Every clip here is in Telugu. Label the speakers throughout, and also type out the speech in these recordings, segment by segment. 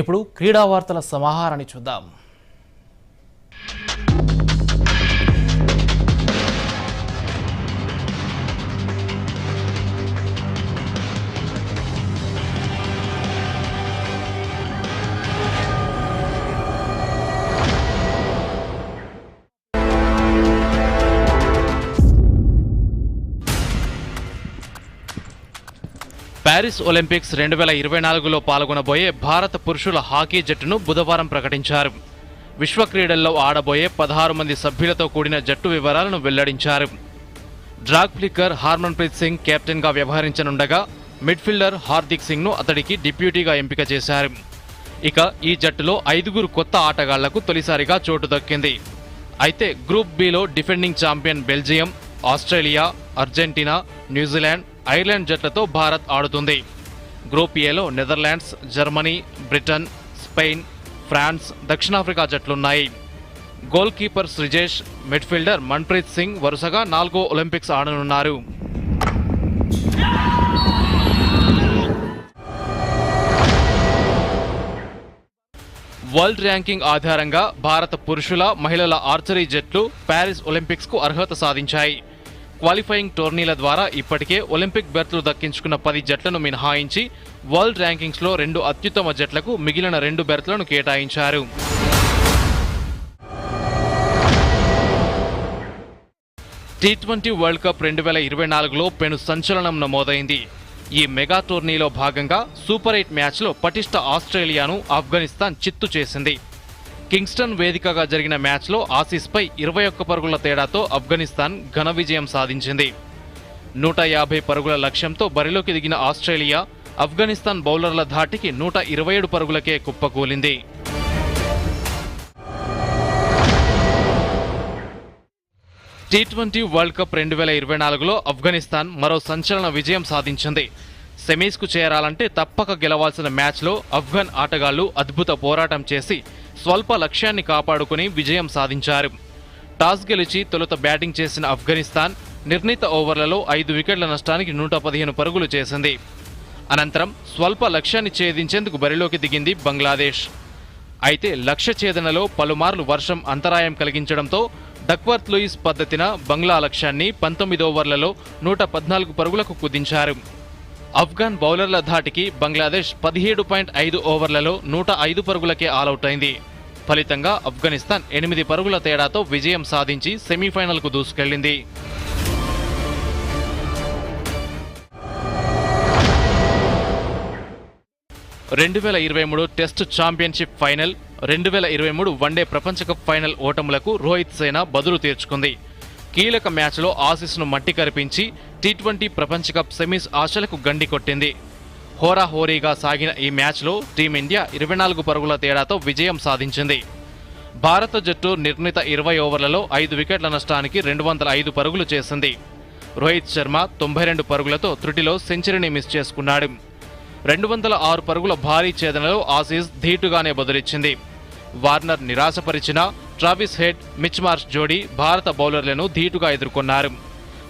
Speaker 1: ఇప్పుడు క్రీడా వార్తల సమాహారాన్ని చూద్దాం. ప్యారిస్ ఒలింపిక్స్ రెండు వేల ఇరవై నాలుగులో పాల్గొనబోయే భారత పురుషుల హాకీ జట్టును బుధవారం ప్రకటించారు. విశ్వ క్రీడల్లో ఆడబోయే పదహారు మంది సభ్యులతో కూడిన జట్టు వివరాలను వెల్లడించారు. డ్రాగ్ ఫ్లిక్కర్ హార్మన్ప్రీత్ సింగ్ కెప్టెన్గా వ్యవహరించనుండగా మిడ్ఫీల్డర్ హార్దిక్ సింగ్ను అతడికి డిప్యూటీగా ఎంపిక చేశారు. ఇక ఈ జట్టులో ఐదుగురు కొత్త ఆటగాళ్ళకు తొలిసారిగా చోటు దక్కింది. అయితే group below defending champion Belgium Australia Argentina New Zealand Ireland జట్లతో Bharat ఆడుతుంది. గ్రూప్ ఏలో Netherlands Germany Britain Spain France దక్షిణాఫ్రికా జట్లున్నాయి. Goalkeeper Sreejesh midfielder Manpreet Singh వరుసగా నాలుగో ఒలింపిక్స్ ఆడనున్నారు. వరల్డ్ ర్యాంకింగ్ ఆధారంగా భారత పురుషుల మహిళల ఆర్చరీ జట్లు ప్యారిస్ ఒలింపిక్స్కు అర్హత సాధించాయి. క్వాలిఫైయింగ్ టోర్నీల ద్వారా ఇప్పటికే ఒలింపిక్ బెర్త్లు దక్కించుకున్న పది జట్లను మినహాయించి వరల్డ్ ర్యాంకింగ్స్లో రెండు అత్యుత్తమ జట్లకు మిగిలిన రెండు బెర్త్లను కేటాయించారు. టీ ట్వంటీ వరల్డ్ కప్ రెండు వేల ఇరవై నాలుగులో పెను సంచలనం నమోదైంది. ఈ మెగా టోర్నీలో భాగంగా సూపర్ ఎయిట్ మ్యాచ్లో పటిష్ట ఆస్ట్రేలియాను ఆఫ్ఘనిస్తాన్ చిత్తు చేసింది. కింగ్స్టన్ వేదికగా జరిగిన మ్యాచ్లో ఆసీస్పై ఇరవై ఒక్క పరుగుల తేడాతో ఆఫ్ఘనిస్తాన్ ఘన విజయం సాధించింది. నూట యాభై పరుగుల లక్ష్యంతో బరిలోకి దిగిన ఆస్ట్రేలియా ఆఫ్ఘనిస్తాన్ బౌలర్ల ధాటికి నూట ఇరవై ఏడు పరుగులకే కుప్పకూలింది. టీ ట్వంటీ వరల్డ్ కప్ రెండు వేల ఇరవై నాలుగులో ఆఫ్ఘనిస్తాన్ మరో సంచలన విజయం సాధించింది. సెమీస్కు చేరాలంటే తప్పక గెలవాల్సిన మ్యాచ్లో ఆఫ్ఘన్ ఆటగాళ్ళు అద్భుత పోరాటం చేసి స్వల్ప లక్ష్యాన్ని కాపాడుకుని విజయం సాధించారు. టాస్ గెలిచి తొలుత బ్యాటింగ్ చేసిన ఆఫ్ఘనిస్తాన్ నిర్ణీత ఓవర్లలో ఐదు వికెట్ల నష్టానికి నూట పదిహేను పరుగులు చేసింది. అనంతరం స్వల్ప లక్ష్యాన్ని ఛేదించేందుకు బరిలోకి దిగింది బంగ్లాదేశ్. అయితే లక్ష్య ఛేదనలో పలుమార్లు వర్షం అంతరాయం కలిగించడంతో డక్వర్త్ లూయిస్ పద్ధతిన బంగ్లా లక్ష్యాన్ని పంతొమ్మిది ఓవర్లలో నూట పద్నాలుగు పరుగులకు కుదించారు. ఆఫ్ఘన్ బౌలర్ల ధాటికి బంగ్లాదేశ్ పదిహేడు పాయింట్ ఐదు ఓవర్లలో నూట ఐదు పరుగులకే ఆలౌట్ అయింది. ఫలితంగా ఆఫ్ఘనిస్తాన్ ఎనిమిది పరుగుల తేడాతో విజయం సాధించి సెమీఫైనల్కు దూసుకెళ్ళింది రెండు వేల ఇరవై మూడు టెస్ట్ ఛాంపియన్షిప్ ఫైనల్ రెండు వేల ఇరవై మూడు వన్డే ప్రపంచ కప్ ఫైనల్ ఓటములకు రోహిత్ సేన బదులు తీర్చుకుంది. కీలక మ్యాచ్లో ఆసీస్ను మట్టి కరిపించి టీ ట్వంటీ ప్రపంచ కప్ సెమీస్ ఆశలకు గండి కొట్టింది. హోరాహోరీగా సాగిన ఈ మ్యాచ్లో టీమిండియా ఇరవై నాలుగు పరుగుల తేడాతో విజయం సాధించింది. భారత జట్టు నిర్ణీత ఇరవై ఓవర్లలో ఐదు వికెట్ల నష్టానికి రెండు వందల ఐదు పరుగులు చేసింది. రోహిత్ శర్మ తొంభై రెండు పరుగులతో త్రుటిలో సెంచరీని మిస్ చేసుకున్నాడు. రెండు వందల ఆరు పరుగుల భారీ ఛేదనలో ఆసీస్ ధీటుగానే బదులిచ్చింది. వార్నర్ నిరాశపరిచిన ట్రావిస్ హెడ్ మిచ్ మార్చ్ జోడీ భారత బౌలర్లను ధీటుగా ఎదుర్కొన్నారు.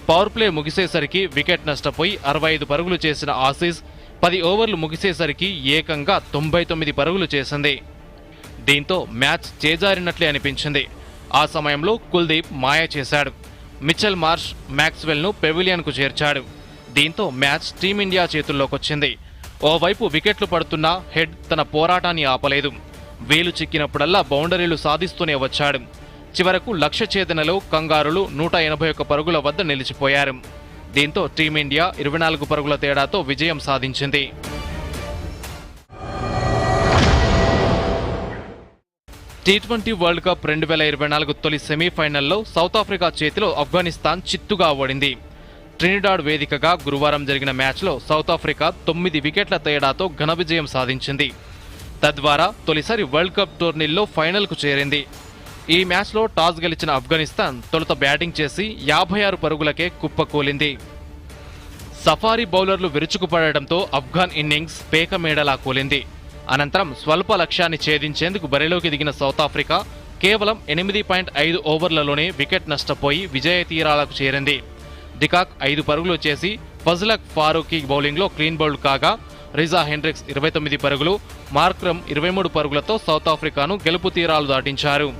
Speaker 1: పవర్ ప్లే ముగిసేసరికి వికెట్ నష్టపోయి అరవై ఐదు పరుగులు చేసిన ఆసీస్ పది ఓవర్లు ముగిసేసరికి ఏకంగా తొంభై తొమ్మిది పరుగులు చేసింది. దీంతో మ్యాచ్ చేజారినట్లే అనిపించింది. ఆ సమయంలో కుల్దీప్ మాయ చేశాడు. మిచెల్ మార్ష్ మ్యాక్స్వెల్ను పెవిలియన్కు చేర్చాడు. దీంతో మ్యాచ్ టీమిండియా చేతుల్లోకొచ్చింది. ఓవైపు వికెట్లు పడుతున్నా హెడ్ తన పోరాటాన్ని ఆపలేదు. వేలు చిక్కినప్పుడల్లా బౌండరీలు సాధిస్తూనే వచ్చాడు. చివరకు లక్ష్య ఛేదనలో కంగారులు నూట ఎనభై ఒక్క పరుగుల వద్ద నిలిచిపోయారు. దీంతో టీమిండియా ఇరవై నాలుగు పరుగుల తేడాతో విజయం సాధించింది. టీ ట్వంటీ వరల్డ్ కప్ రెండు వేల ఇరవై నాలుగు తొలి సెమీఫైనల్లో సౌత్ ఆఫ్రికా చేతిలో ఆఫ్ఘనిస్తాన్ చిత్తుగా ఓడింది ట్రినిడాడ్ వేదికగా గురువారం జరిగిన మ్యాచ్లో సౌత్ ఆఫ్రికా తొమ్మిది వికెట్ల తేడాతో ఘన విజయం సాధించింది. తద్వారా తొలిసారి వరల్డ్ కప్ టోర్నీల్లో ఫైనల్కు చేరింది. ఈ మ్యాచ్లో టాస్ గెలిచిన ఆఫ్ఘనిస్తాన్ తొలుత బ్యాటింగ్ చేసి యాభై ఆరు పరుగులకే కుప్పకూలింది సఫారీ బౌలర్లు విరుచుకుపడడంతో ఆఫ్ఘాన్ ఇన్నింగ్స్ పేక మేడలా కూలింది. అనంతరం స్వల్ప లక్ష్యాన్ని ఛేదించేందుకు బరిలోకి దిగిన సౌత్ ఆఫ్రికా కేవలం ఎనిమిది పాయింట్ ఐదు ఓవర్లలోనే వికెట్ నష్టపోయి విజయ తీరాలకు చేరింది. డికాక్ ఐదు పరుగులు చేసి ఫజ్లక్ ఫారూఖీ బౌలింగ్లో క్లీన్ బౌల్డ్ కాగా రిజా హెండ్రిక్స్ ఇరవై తొమ్మిది పరుగులు మార్క్రమ్ ఇరవై మూడు పరుగులతో సౌత్ ఆఫ్రికాను గెలుపు తీరాలు దాటించారు.